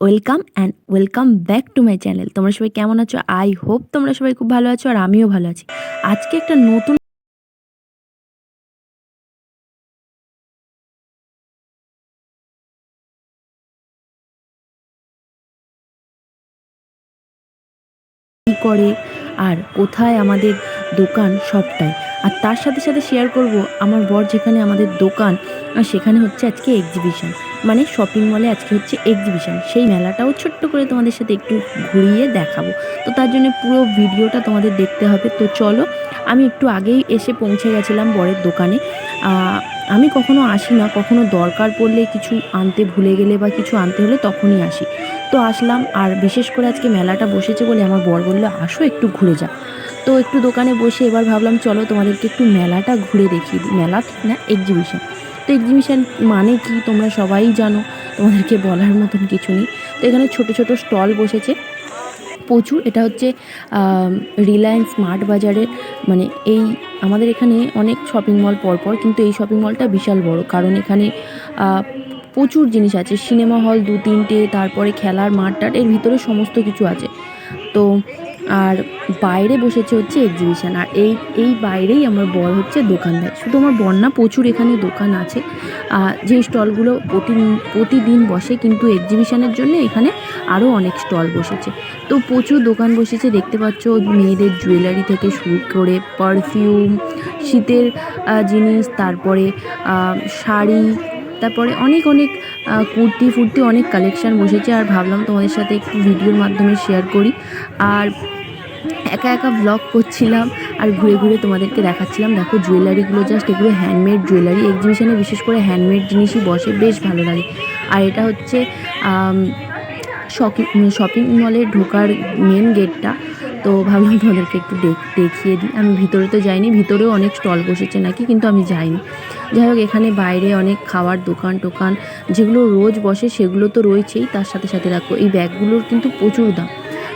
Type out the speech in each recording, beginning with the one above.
Welcome and welcome back to my channel. তোমরা সবাই কেমন আছো? আই হোপ তোমরা সবাই খুব ভালো আছো আর আমিও ভালো আছি। আজকে একটা নতুন করে আর কোথায় আমাদের দোকান সবটাই। আর তার সাথে সাথে শেয়ার করব আমার বর যেখানে আমাদের দোকান, আর সেখানে হচ্ছে আজকে এক্সিবিশন মানে শপিং মলে আজকে হচ্ছে এক্সিবিশন সেই মেলাটাও ছোট্ট করে তোমাদের সাথে একটু ঘুরিয়ে দেখাবো। তো তার জন্য পুরো ভিডিওটা তোমাদের দেখতে হবে। তো চলো, আমি একটু আগেই এসে পৌঁছে গেছিলাম বরের দোকানে। আমি কখনো আসি না। কখনো দরকার পড়লে কিছু আনতে ভুলে গেলে বা কিছু আনতে হলে তখনই আসি। তো আসলাম আর বিশেষ করে আজকে মেলাটা বসেছে বলে আমার বর বলল, আসো একটু ঘুরে যা তো একটু দোকানে বসে এবার ভাবলাম, চলো তোমাদেরকে একটু মেলাটা ঘুরে দেখি মেলা ঠিক না এক্সিবিশন তো এক্সিবিশন মানে কি তোমরা সবাই জানো, তোমাদেরকে বলার মতন কিছু নেই। তো এখানে ছোট ছোট স্টল বসেছে। প্রচুর, এটা হচ্ছে রিলায়েন্স স্মার্ট বাজারের মানে এই আমাদের এখানে অনেক শপিং মল পরপর, কিন্তু এই শপিং মলটা বিশাল বড়। কারণ এখানে প্রচুর জিনিস আছে। সিনেমা হল দু, তিনটে, তারপরে খেলার মাঠ টাট, এর ভিতরে সমস্ত কিছু আছে। তো, আর বাইরে বসেছে হচ্ছে এক্সিবিশন আর এই এই বাইরেই আমার বর হচ্ছে দোকান দেয় শুধু আমার বর না, প্রচুর এখানে দোকান আছে। যে স্টলগুলো প্রতি প্রতিদিন বসে, কিন্তু এক্সিবিশনের জন্য এখানে আরও অনেক স্টল বসেছে। তো প্রচুর দোকান বসেছে, দেখতে পাচ্ছ মেয়েদের জুয়েলারি থেকে শুরু করে পারফিউম শীতের জিনিস, তারপরে শাড়ি তারপরে অনেক অনেক কুর্তি ফুর্তি অনেক কালেকশন বসেছে আর ভাবলাম তোমাদের সাথে একটু ভিডিওর মাধ্যমে শেয়ার করি। আর একা একা ব্লগ করছিলাম আর ঘুরে ঘুরে তোমাদেরকে দেখাচ্ছিলাম। দেখো জুয়েলারিগুলো জাস্ট এগুলো হ্যান্ডমেড জুয়েলারি এক্সিবিশনে বিশেষ করে হ্যান্ডমেড জিনিসই বসে, বেশ ভালো লাগে। আর এটা হচ্ছে শপিং শপিং মলে ঢোকার মেন গেটটা তো ভাবলাম তোমাদেরকে একটু দেখ- দেখিয়ে দিই। আমি ভিতরে তো যাইনি, ভিতরেও অনেক স্টল বসেছে নাকি, কিন্তু আমি যাইনি। যাই হোক, এখানে বাইরে অনেক খাওয়ার দোকান টোকান, যেগুলো রোজ বসে সেগুলো তো রয়েছেই। তার সাথে সাথে রাখো এই ব্যাগগুলোর কিন্তু প্রচুর দাম।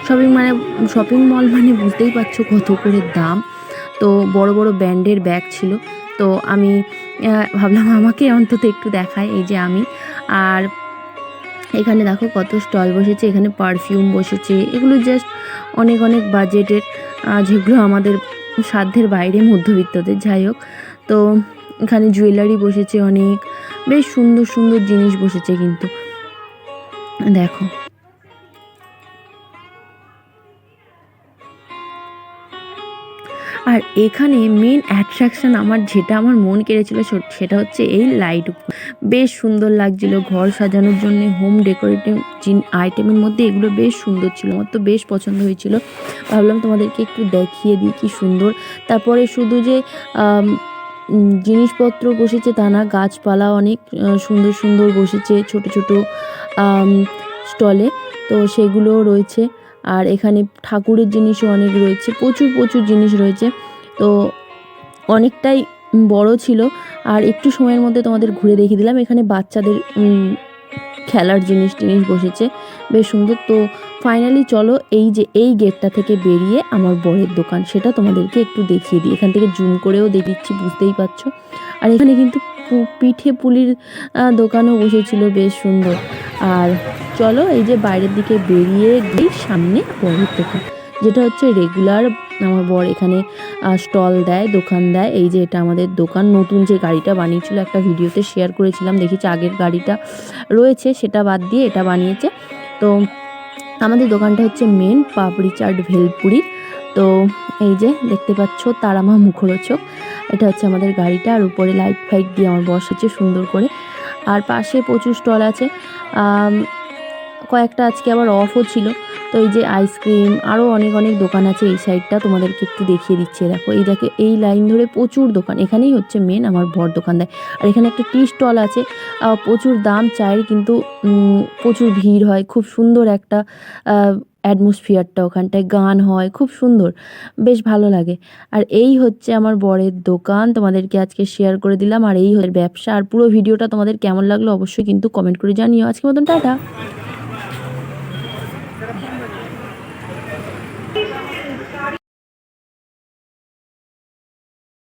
শপিং মানে শপিং মল মানে বুঝতেই পারছ কত করে দাম। তো বড় বড় ব্র্যান্ডের ব্যাগ ছিল। তো আমি ভাবলাম আমাকে অন্তত একটু দেখায়, এই যে আমি। আর এখানে দেখো কত স্টল বসেছে, এখানে পারফিউম বসেছে, এগুলো জাস্ট অনেক অনেক বাজেটের যেগুলো আমাদের সাধ্যের বাইরে মধ্যবিত্তদের, যাই হোক। তো এখানে জুয়েলারি বসেছে অনেক, বেশ সুন্দর সুন্দর জিনিস বসেছে কিন্তু। দেখো। আর এখানে মেন অ্যাট্রাকশন আমার যেটা আমার মন কেড়েছিল সেটা হচ্ছে এই লাইট বেশ সুন্দর লাগছিল ঘর সাজানোর জন্য হোম ডেকোরেটিভ আইটেমের মধ্যে এগুলো বেশ সুন্দর ছিল, আমার তো বেশ পছন্দ হয়েছিল। ভাবলাম তোমাদেরকে একটু দেখিয়ে দিই কি সুন্দর। তারপরে শুধু যে জিনিসপত্র বসেছে তা না, গাছপালা অনেক সুন্দর সুন্দর বসেছে, ছোট ছোট স্টলে, তো সেগুলোও রয়েছে। আর এখানে ঠাকুরের জিনিসও অনেক রয়েছে, প্রচুর প্রচুর জিনিস রয়েছে। তো অনেকটাই বড় ছিল। আর একটু সময়ের মধ্যে তোমাদের ঘুরে দেখিয়ে দিলাম। এখানে বাচ্চাদের খেলার জিনিস, টিনিস বসেছে। বেশ সুন্দর। তো ফাইনালি চলো এই যে, এই গেটটা থেকে বেরিয়ে আমার বরের দোকান। সেটা তোমাদেরকে একটু দেখিয়ে দিই। এখান থেকে জুম করেও দেখিচ্ছি, বুঝতেই পারছ। আর এখানে কিন্তু পিঠে পুলির দোকানও বসেছিল বেশ সুন্দর। আর চলো এই যে বাইরের দিকে বেরিয়ে গিয়ে সামনে বরের দোকান, যেটা হচ্ছে রেগুলার আমার বর এখানে স্টল দেয়, দোকান দেয়। এই যে এটা আমাদের দোকান, নতুন যে গাড়িটা বানিয়েছিল, একটা ভিডিওতে শেয়ার করেছিলাম দেখেছি আগের গাড়িটা রয়েছে, সেটা বাদ দিয়ে এটা বানিয়েছে। তো আমাদের দোকানটা হচ্ছে মেন পাপড়ি চাট ভেলপুরি। তো এই যে দেখতে পাচ্ছ, তারামা মুখরোচক। এটা হচ্ছে আমাদের গাড়িটা, আর উপরে লাইট ফাইট দিয়ে আমার বসেছে সুন্দর করে। আর পাশে প্রচুর স্টল আছে। কয়েকটা আজকে আবার অফও ছিল। তো এই যে আইসক্রিম আরও অনেক অনেক দোকান আছে এই সাইডটা তোমাদেরকে একটু দেখিয়ে দিচ্ছে। দেখো, এই দেখো, এই লাইন ধরে প্রচুর দোকান। এখানেই হচ্ছে মেন আমার বর দোকান দেয়। আর এখানে একটা টি স্টল আছে। প্রচুর দাম চায়ের কিন্তু প্রচুর ভিড় হয়। খুব সুন্দর একটা অ্যাটমসফিয়ারটা ওখানটায়। গান হয়, খুব সুন্দর। বেশ ভালো লাগে। আর এই হচ্ছে আমার বরের দোকান। তোমাদেরকে আজকে শেয়ার করে দিলাম। আর এই ব্যবসা। আর পুরো ভিডিওটা তোমাদের কেমন লাগল অবশ্যই কিন্তু কমেন্ট করে জানিও। আজকে মতন, টাটা।